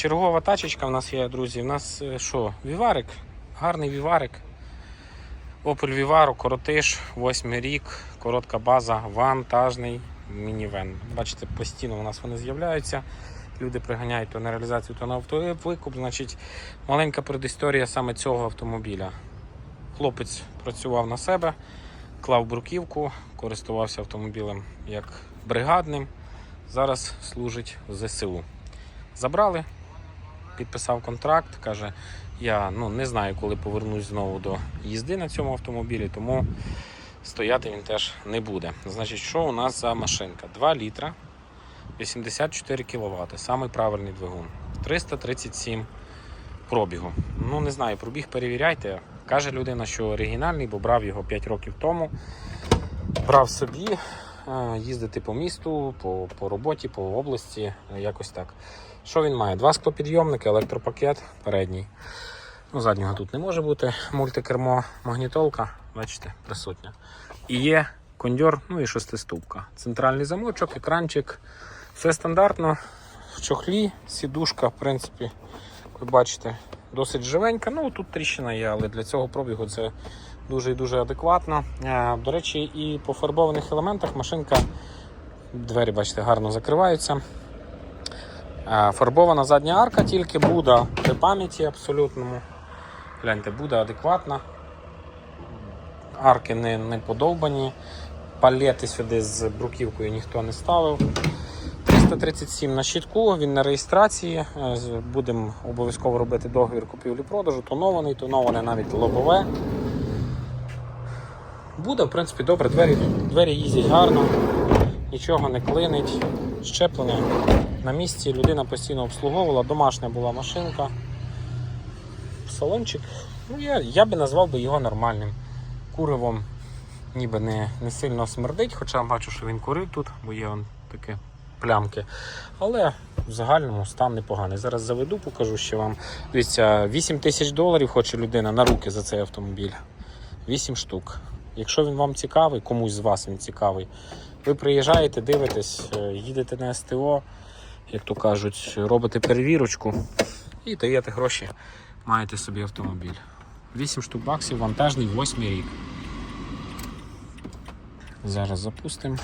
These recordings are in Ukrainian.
Чергова тачечка в нас є, друзі. У нас е, що? Віварик, гарний віварик. Opel Vivaro, коротиш, 8 рік, коротка база, вантажний мінівен. Бачите, постійно у нас вони з'являються. Люди приганяють то на реалізацію, то на автовикуп. Значить, маленька предісторія саме цього автомобіля. Хлопець працював на себе, клав бруківку, користувався автомобілем як бригадним. Зараз служить в ЗСУ. Забрали, підписав контракт, каже, я ну, не знаю, коли повернусь знову до їзди на цьому автомобілі, тому стояти він теж не буде. Значить, що у нас за машинка? 2 літра, 84 кВт, самий правильний двигун. 337 пробігу. Ну, не знаю, пробіг перевіряйте. Каже людина, що оригінальний, бо брав його 5 років тому. Брав собі їздити по місту, по, по роботі, по області, е, якось так. Що він має? Два склопідйомники, електропакет передній. Ну, заднього тут не може бути. Мультикермо, магнітолка, бачите, присутня. І є кондьор, ну і шестиступка. Центральний замочок, екранчик. Все стандартно. В чохлі, сідушка, в принципі, ви бачите, досить живенька. Ну, тут тріщина є, але для цього пробігу це дуже і дуже адекватно. Е, До речі, і по фарбованих елементах машинка, двері, бачите, гарно закриваються. Е, Фарбована задня арка, тільки Буда при пам'яті абсолютному. Гляньте, Буда адекватна. Арки не, не подовбані. Палети сюди з бруківкою ніхто не ставив. 337 на щитку, він на реєстрації. Е, Будемо обов'язково робити договір купівлі-продажу. Тонований, тоноване навіть лобове. Буде, в принципі, добре. Двері, двері їздять гарно, нічого не клинить. Щеплення на місці. Людина постійно обслуговувала, домашня була машинка. Салончик. Ну, я, я би назвав би його нормальним. Куривом ніби не, не сильно смердить, хоча бачу, що він курив тут, бо є он такі плямки. Але в загальному стан непоганий. Зараз заведу, покажу ще вам. Дивіться, 8 тисяч доларів хоче людина на руки за цей автомобіль. 8 штук. Якщо він вам цікавий, комусь з вас він цікавий, ви приїжджаєте, дивитесь, е, їдете на СТО, як то кажуть, робите перевірочку і даєте гроші, маєте собі автомобіль. 8 штук баксів, вантажний, 8 рік. Зараз запустимо.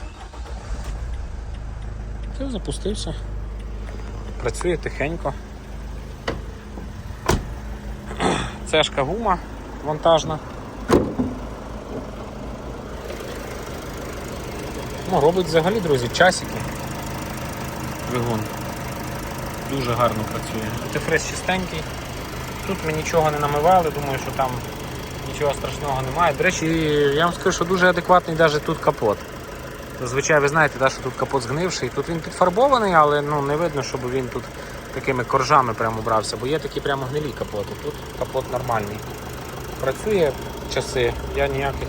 Ти запустився. Працює тихенько. Цешка гума вантажна. Ну, робить взагалі, друзі, часики. Двигун. Дуже гарно працює. Антифриз чистенький. Тут ми нічого не намивали, думаю, що там нічого страшного немає. До речі, я вам скажу, що дуже адекватний навіть тут капот. Зазвичай ви знаєте, да, що тут капот згнивший. Тут він підфарбований, але ну, не видно, щоб він тут такими коржами прямо брався, бо є такі прямо гнилі капоти. Тут капот нормальний. Працює часи, я ніяких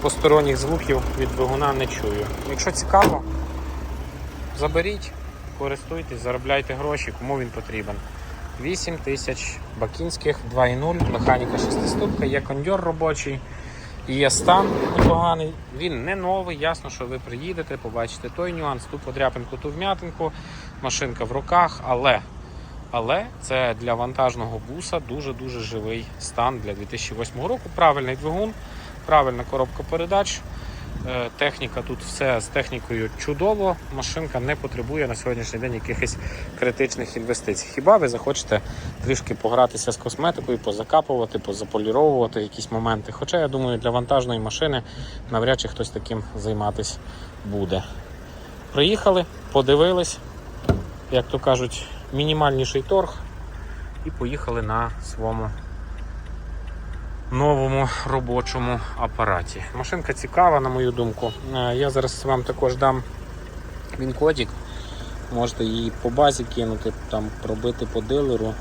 посторонніх звуків від двигуна не чую. Якщо цікаво, заберіть, користуйтесь, заробляйте гроші, кому він потрібен. 8 тисяч бакінських 2.0, механіка 6 є кондьор робочий, є стан непоганий. Він не новий, ясно, що ви приїдете, побачите той нюанс, ту подряпинку, ту вм'ятинку, машинка в руках, але, але це для вантажного буса дуже-дуже живий стан для 2008 року. Правильний двигун, правильна коробка передач. Е, Техніка тут все з технікою чудово. Машинка не потребує на сьогоднішній день якихось критичних інвестицій. Хіба ви захочете трішки погратися з косметикою, позакапувати, позаполіровувати якісь моменти. Хоча я думаю, для вантажної машини навряд чи хтось таким займатися буде. Приїхали, подивились, як то кажуть, мінімальніший торг, і поїхали на своєму новому робочому апараті. Машинка цікава, на мою думку. Е, Я зараз вам також дам він кодик. Можете її по базі кинути, там пробити по дилеру.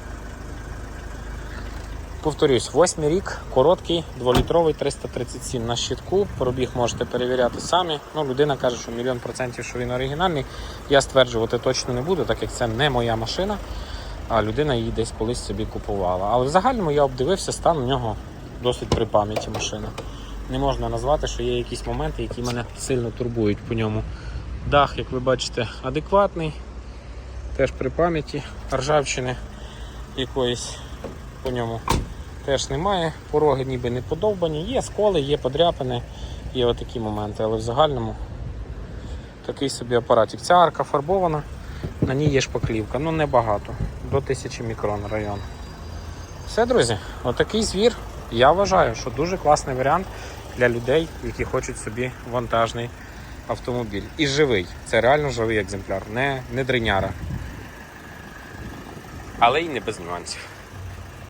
Повторюсь, 8 рік, короткий, 2-літровий 337 на щитку. Пробіг можете перевіряти самі. Ну, людина каже, що мільйон процентів, що він оригінальний. Я стверджувати точно не буду, так як це не моя машина, а людина її десь колись собі купувала. Але в загальному я обдивився, стан у нього досить при пам'яті машина. Не можна назвати, що є якісь моменти, які мене сильно турбують по ньому. Дах, як ви бачите, адекватний. теж при пам'яті, ржавчини якоїсь по ньому теж немає. Пороги ніби не подовбані, є сколи, є подряпини, є отакі моменти, але в загальному такий собі апаратик. Ця арка фарбована, на ній є шпаклівка, ну небагато, до 1000 мікрон район. Все, друзі, отакий звір. Я вважаю, що дуже класний варіант для людей, які хочуть собі вантажний автомобіль. І живий. Це реально живий екземпляр, не, не дриняра. Але й не без нюансів.